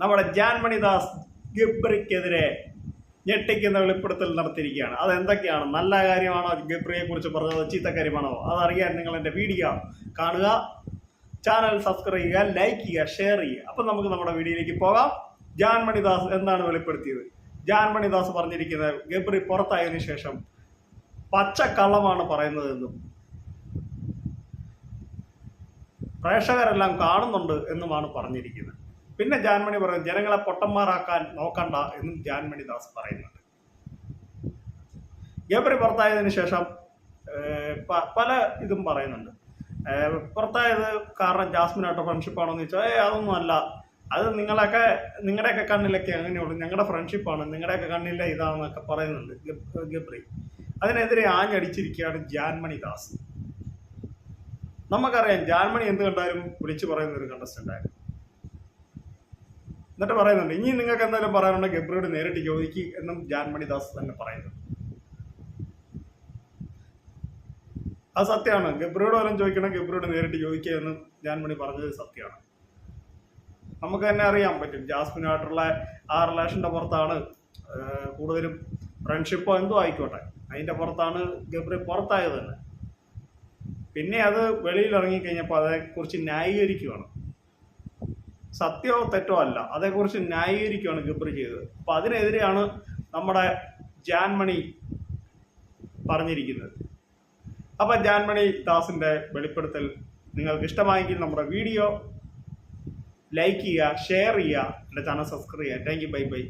നമ്മുടെ ജാൻമണിദാസ് ഗബ്രിക്കെതിരെ ഞെട്ടിക്കുന്ന വെളിപ്പെടുത്തൽ നടത്തിയിരിക്കുകയാണ്. അതെന്തൊക്കെയാണ്? നല്ല കാര്യമാണോ? ഗബ്രിയെ കുറിച്ച് പറഞ്ഞത് ചീത്ത കാര്യമാണോ അതറിയാൻ നിങ്ങൾ എന്റെ വീഡിയോ കാണുക. ചാനൽ സബ്സ്ക്രൈബ് ചെയ്യുക ലൈക്ക് ചെയ്യുക ഷെയർ ചെയ്യുക. അപ്പം നമുക്ക് നമ്മുടെ വീഡിയോയിലേക്ക് പോകാം. ജാൻമണിദാസ് എന്താണ് വെളിപ്പെടുത്തിയത്? ജാൻമണിദാസ് പറഞ്ഞിരിക്കുന്നത് ഗബ്രി പുറത്തായതിനു ശേഷം പച്ചക്കള്ളമാണ് പറയുന്നതെന്നും പ്രേക്ഷകരെല്ലാം കാണുന്നുണ്ട് എന്നുമാണ് പറഞ്ഞിരിക്കുന്നത്. പിന്നെ ജാൻമണി പറയുന്നത് ജനങ്ങളെ പൊട്ടന്മാരാക്കാൻ നോക്കണ്ട എന്നും ജാൻമണി ദാസ് പറയുന്നുണ്ട്. ഗബ്രി പുറത്തായതിനു ശേഷം പല ഇതും പറയുന്നുണ്ട്. പുറത്തായത് കാരണം ജാസ്മിനായിട്ട് ഫ്രണ്ട്ഷിപ്പാണോ എന്ന് ചോദിച്ചാൽ ഏ അതൊന്നും അല്ല. അത് നിങ്ങളൊക്കെ നിങ്ങളുടെയൊക്കെ കണ്ണിലൊക്കെ അങ്ങനെയുള്ളൂ. ഞങ്ങളുടെ ഫ്രണ്ട്ഷിപ്പാണ്. നിങ്ങളുടെയൊക്കെ കണ്ണിലെ ഇതാണെന്നൊക്കെ പറയുന്നുണ്ട് ഗബ്രി. അതിനെതിരെ ആഞ്ഞടിച്ചിരിക്കുകയാണ് ജാൻമണി ദാസ്. നമുക്കറിയാം ജാൻമണി എന്ത് കണ്ടാലും വിളിച്ചു പറയുന്ന ഒരു കണ്ടസ്റ്റന്റ് ആയിരുന്നു. എന്നിട്ട് പറയുന്നുണ്ട് ഇനി നിങ്ങൾക്ക് എന്തായാലും പറയാനുണ്ടെങ്കിൽ ഗബ്രിയോട് നേരിട്ട് ചോദിക്കുക എന്നും ജാൻമണി ദാസ് തന്നെ പറയുന്നു. അത് സത്യമാണ്. ഗബ്രിയോട് വല്ലതും ചോദിക്കണം ഗബ്രിയോട് നേരിട്ട് ചോദിക്കുക എന്നും ജാൻമണി പറഞ്ഞത് സത്യമാണ്. നമുക്ക് തന്നെ അറിയാൻ പറ്റും. ജാസ്മിനായിട്ടുള്ള ആ റിലേഷന്റെ പുറത്താണ് കൂടുതലും ഫ്രണ്ട്ഷിപ്പോ എന്തോ ആയിക്കോട്ടെ. അതിന്റെ പുറത്താണ് ഗബ്രി പുറത്തായത് തന്നെ. പിന്നെ അത് വെളിയിൽ ഇറങ്ങിക്കഴിഞ്ഞപ്പോൾ അതേക്കുറിച്ച് ന്യായീകരിക്കുകയാണ് സത്യമോ തെറ്റോ അല്ല. അതേക്കുറിച്ച് ന്യായീകരിക്കുകയാണ് ഗബ്രി ചെയ്തത്. അപ്പൊ അതിനെതിരെയാണ് നമ്മുടെ ജാൻമണി പറഞ്ഞിരിക്കുന്നത്. അപ്പൊ ജാൻമണി ദാസിന്റെ വെളിപ്പെടുത്തൽ നിങ്ങൾക്ക് ഇഷ്ടമായെങ്കിൽ നമ്മുടെ വീഡിയോ ലൈക്ക് ചെയ്യുക ഷെയർ ചെയ്യുക എന്റെ ചാനൽ സബ്സ്ക്രൈബ് ചെയ്യുക. Thank you. Bye bye.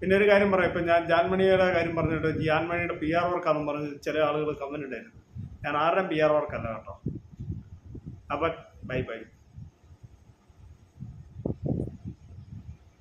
പിന്നെ ഒരു കാര്യം പറയാം. ഇപ്പം ഞാൻ ജാൻമണിയുടെ കാര്യം പറഞ്ഞിട്ട് ജാൻമണിയുടെ പി ആർ വർക്കാണെന്ന് പറഞ്ഞ് ചില ആളുകൾ കമന്റ് ഉണ്ടായിരുന്നു ഞാൻ ആരുടെയും പി ആർ വർക്കല്ല കേട്ടോ. അപ്പം ബൈ ബൈ.